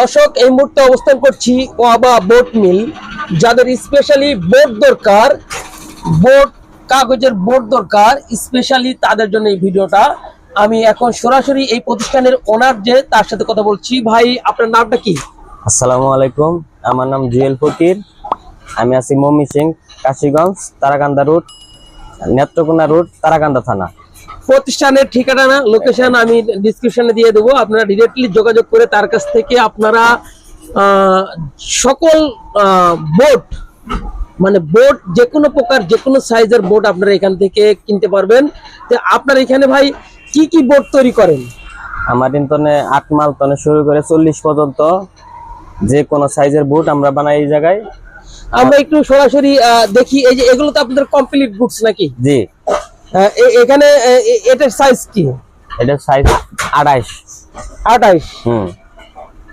দর্শক, এই মুহূর্তে অবস্থান করছি ওয়াবা বোট মিল, যাদের স্পেশালি বোট দরকার, বোট, কাগজের বোট দরকার স্পেশালি তাদের জন্য এই ভিডিওটা। আমি এখন সরাসরি এই প্রতিষ্ঠানের ওনার যে, তার সাথে কথা বলছি। ভাই, আপনার নামটা কি? আসসালামু আলাইকুম, আমার নাম জুয়েল ফকির। আমি আছি mummy Singh, Kashiganj, Tarakanda route Netrokona route Tarakanda থানা। প্রতিষ্ঠানের ঠিকানা লোকেশন আমি ডিসক্রিপশনে দিয়ে দেবো। আপনারা ডিরেক্টলি যোগাযোগ করে তার কাছ থেকে আপনারা সকল বোট মানে বোট যে কোনো প্রকার যে কোনো সাইজের বোট আপনারা এখান থেকে কিনতে পারবেন। তো আপনার এখানে ভাই কি কি বোট তৈরি করেন? আমার ইন্তনে আট মাল তনে শুরু করে চল্লিশ পর্যন্ত যে কোনো সাইজের বোট আমরা বানাই এই জায়গায়। আমরা একটু সরাসরি দেখি এই যে এগুলো তো আপনাদের কমপ্লিট বুটস নাকি? জি। এখানে এটার সাইজ কি? এটার সাইজ আড়াইশ। আঠাইশ হুম।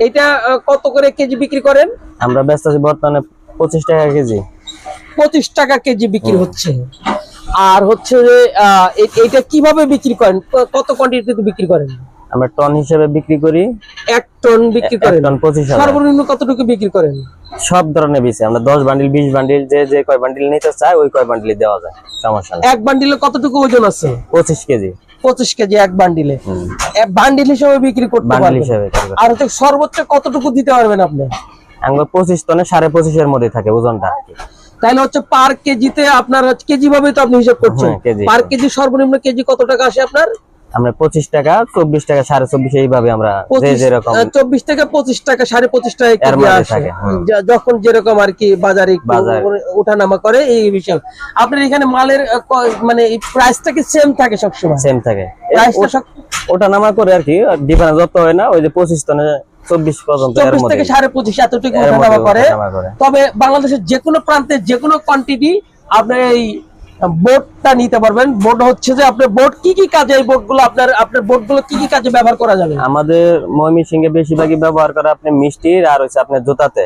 এটা কত করে কেজি বিক্রি করেন? আমরা ব্যস্ত আছি বর্তমানে পঁচিশ টাকা কেজি। পঁচিশ টাকা কেজি বিক্রি হচ্ছে। আর হচ্ছে যে এটা কীভাবে বিক্রি করেন? কত কোয়ান্টিটিতে বিক্রি করেন? আমরা টন হিসেবে বিক্রি করি। এক টন বিক্রি করেন। টন পঁচিশ সর্বনিম্ন কতটুকু বিক্রি করেন? সব ধরনের বিষয় আমরা দশ বান্ডিল বিশ বান্ডিল যে যে কয় বান্ডিল নিতে চায় ওই কয় বান্ডিল দেওয়া যায়। সমস্যা এক বান্ডিলে কতটুকু ওজন আছে? পঁচিশ কেজি। পঁচিশ কেজি এক বান্ডিলে এক বান্ডিল হিসেবে বিক্রি করতে বান্ডিল পারবেন। হিসেবে আর হচ্ছে সর্বোচ্চ কতটুকু দিতে পারবেন আপনি? আমরা পঁচিশ টনে সাড়ে পঁচিশের মধ্যে থাকে ওজনটা। তাহলে হচ্ছে পার কেজিতে আপনার কেজি ভাবে তো আপনি হিসাব করছেন। হ্যাঁ, পার কেজি সর্বনিম্ন কেজি কত টাকা আসে আপনার? আমরা পঁচিশ টাকা চব্বিশ টাকা সাড়ে চব্বিশ এইভাবে আমরা যেরকম চব্বিশ থেকে পঁচিশ টাকা সাড়ে পঁচিশ টাকা এর কেজি মধ্যে আসে। থাকে, হুম। যা- যখন যেরকম আর কি বাজারে। ওঠানামা করে এই বিষয়। আপনার এখানে মালের মানে প্রাইসটা কি সেম থাকে সবসময়? সেম থাকে। এ- প্রাইসটা নামা করে আর কি ডিফারেন্স যত হয় না ওই যে পঁচিশ টনে চব্বিশ পর্যন্ত চব্বিশ থেকে সাড়ে পঁচিশ এতটুকু ওঠানামা করে তবে বাংলাদেশের যে কোনো প্রান্তে যে কোনো কোয়ান্টিটি আপনার এই বোটটা নিতে পারবেন। বোট হচ্ছে যে আপনার বোট কি কি কাজে এই আপনার আপনার কি কি কাজে ব্যবহার করা যাবে? আমাদের বেশিরভাগই ব্যবহার করে আপনি মিষ্টির আর হচ্ছে আপনার জুতাতে।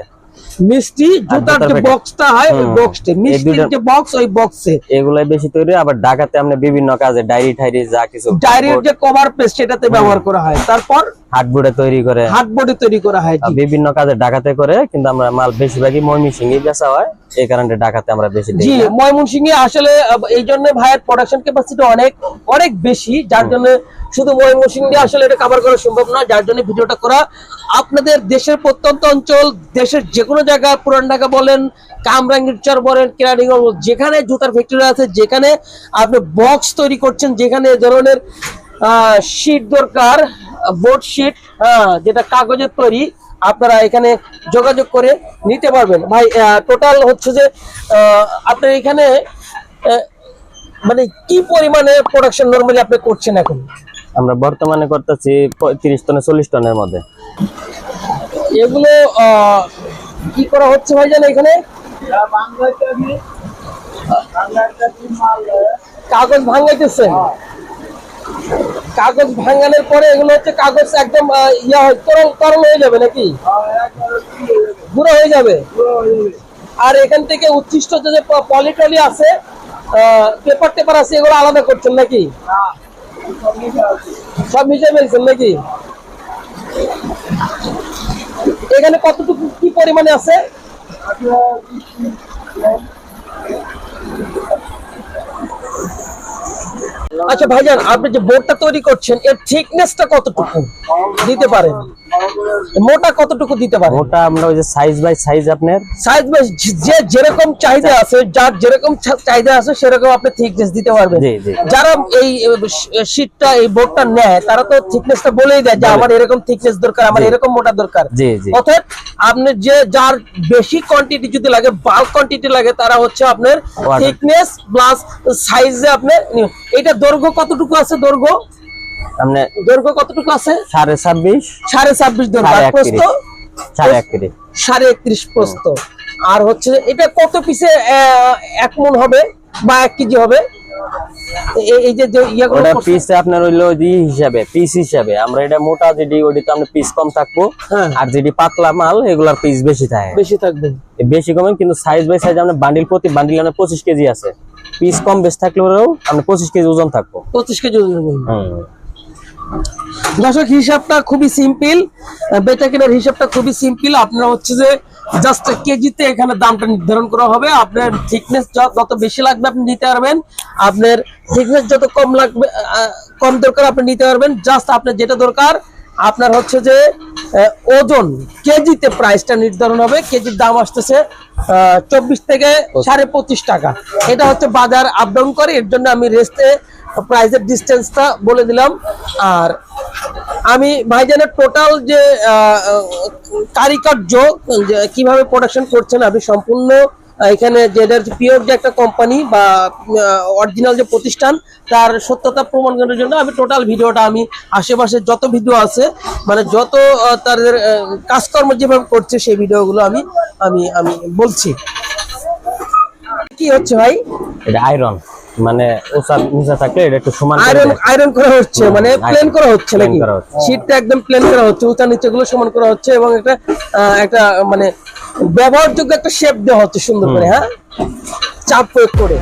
মিষ্টি জুতার জুতার যে বক্সটা হয় ওই হুম। মিষ্টির যে বক্স ওই বক্সে এগুলাই বেশি তৈরি আবার ঢাকাতে আপনি বিভিন্ন কাজে ডায়েরি টাইরি যা কিছু ডায়েরির যে কভার পেস্ট সেটাতে ব্যবহার করা হয়। তারপর হাটবোর্ডে তৈরি করে। হাত বডি তৈরি করা হয় বিভিন্ন কাজে ঢাকাতে করে কিন্তু আমরা মাল বেশিরভাগই ময়মি সিংহে বেচা হয়। এই কারণে ঢাকাতে আমরা বেশি জি না। ময়মনসিংহে আসলে এই জন্য ভাইয়ের প্রোডাকশন ক্যাপাসিটি অনেক অনেক বেশি যার জন্য শুধু ময়মনসিংহে আসলে এটা কভার করা সম্ভব না যার জন্য ভিডিওটা করা। আপনাদের দেশের প্রত্যন্ত অঞ্চল দেশের যে কোনো জায়গা পুরান ঢাকা বলেন কামরাঙ্গীরচর বলেন কেরানীগঞ্জ বলেন, যেখানে জুতার ফ্যাক্টরি আছে যেখানে আপনি বক্স তৈরি করছেন যেখানে এ ধরনের শিট দরকার বোর্ড শিট হ্যাঁ যেটা কাগজের তৈরি আপনারা এখানে যোগাযোগ করে নিতে পারবেন। ভাই টোটাল হচ্ছে যে আপনার এখানে মানে কি পরিমাণে প্রোডাকশন নরমালি আপনি করছেন এখন? আমরা বর্তমানে করতেছি তিরিশ টনে চল্লিশ টনের মধ্যে। এগুলো কি করা হচ্ছে ভাই জান এখানে? কাগজ ভাঙাইতেছেন। কাগজ ভাঙানোর পরে এগুলো হচ্ছে কাগজ একদম তরল হয়ে যাবে নাকি? গুঁড়ো হয়ে যাবে? আর এখান থেকে উচ্ছিষ্ট যে পলিটলি আছে পেপার টেপার আছে, এগুলো আলাদা করছেন নাকি? সব মিশে ফেলছেন নাকি? এখানে কতটুকু কি পরিমাণে আছে? আচ্ছা ভাইজান আপনি যে বোর্ডটা তৈরি করছেন এর থিকনেসটা কতটুকু? দিতে পারেন। মোটা কতটুকু দিতে পারেন ওটা আমরা ওই যে সাইজ বাই সাইজ আপনার সাইজ বাই যে যেরকম চাহিদা আছে যার যেরকম চাহিদা আছে সেরকম আপনি থিকনেস দিতে পারবেন। যারা এই শীটটা এই বোর্ডটা নেয় তারা তো থিকনেসটা বলেই দেয় যে আমার এরকম থিকনেস দরকার আমার এরকম মোটা দরকার। অর্থাৎ আপনি যে যার বেশি কোয়ান্টিটি যদি লাগে বাল্ক কোয়ান্টিটি লাগে তারা হচ্ছে আপনার. থিকনেস প্লাস সাইজে আপনি এটা দৈর্ঘ্য কতটুকু আছে দৈর্ঘ্য? আপনি দৈর্ঘ্য কতটুকু আছে? সাড়ে ছাব্বিশ। সাড়ে ছাব্বিশ দৈর্ঘ্য। একত্রিশ। সাড়ে একত্রিশ। সাড়ে একত্রিশ প্রস্থ। আর হচ্ছে এটা কত পিসে এক মন হবে বা এক কেজি হবে? এই যে ওটা করছে- পিস আপনার হইল ই হিসাবে পিস হিসাবে। আমরা এটা মোটা যেটি ওটি আমরা পিস কম থাকব। হ্যাঁ। আর যেটি পাতলা মাল এগুলার পিস বেশি থাকে। বেশি থাকবে। বেশি কমে কিন্তু সাইজ বাই সাইজ আমরা বান্ডিল প্রতি বান্ডিল আমরা পঁচিশ কেজি আছে। পিস কম বেশি থাকলেও আমরা পঁচিশ কেজি ওজন থাকব। পঁচিশ কেজি ওজন। দর্শক, হিসাবটা খুবই সিম্পল বেচা কেনার হিসাবটা খুবই সিম্পল আপনার হচ্ছে যে জাস্ট কেজিতে এখানে দামটা নির্ধারণ করা হবে। আপনার থিকনেস যত বেশি লাগবে আপনি নিতে পারবেন। আপনার থিকনেস যত কম লাগবে কম দরকার আপনি নিতে পারবেন। জাস্ট আপনার যেটা দরকার, আপনার হচ্ছে যে ওজন কেজিতে প্রাইসটা নির্ধারণ হবে। কেজির দাম আসতেছে চব্বিশ থেকে সাড়ে পঁচিশ টাকা। এটা হচ্ছে বাজার আপ ডাউন করে। এর জন্য আমি রেস্টে প্রাইসের ডিস্টেন্সটা বলে দিলাম। আর আমি ভাইজানের টোটাল যে কারিকার্য, যে কীভাবে প্রোডাকশন করছেন আমি সম্পূর্ণ এখানে যেটার পিওর যে একটা কোম্পানি বা অরিজিনাল যে প্রতিষ্ঠান, তার সত্যতা প্রমাণ করার জন্য আমি টোটাল ভিডিওটা আমি আশেপাশে যত ভিডিও আছে মানে যত তাদের কাজকর্ম যেভাবে করছে সেই ভিডিওগুলো আমি আমি আমি বলছি। কি হচ্ছে ভাই? এটা আয়রন মানে ওসা নিচে থাকলে এটা একটু সমান আয়রন আয়রন করা হচ্ছে মানে প্লেন করা হচ্ছে নাকি। শীটটা একদম প্লেন করা হচ্ছে উঁচা নিচে গুলো সমান করা হচ্ছে এবং একটা আহ, একটা মানে ব্যবহারযোগ্য একটা শেপ দেওয়া হচ্ছে সুন্দর করে হ্যাঁ? চাপ প্রয়োগ করে।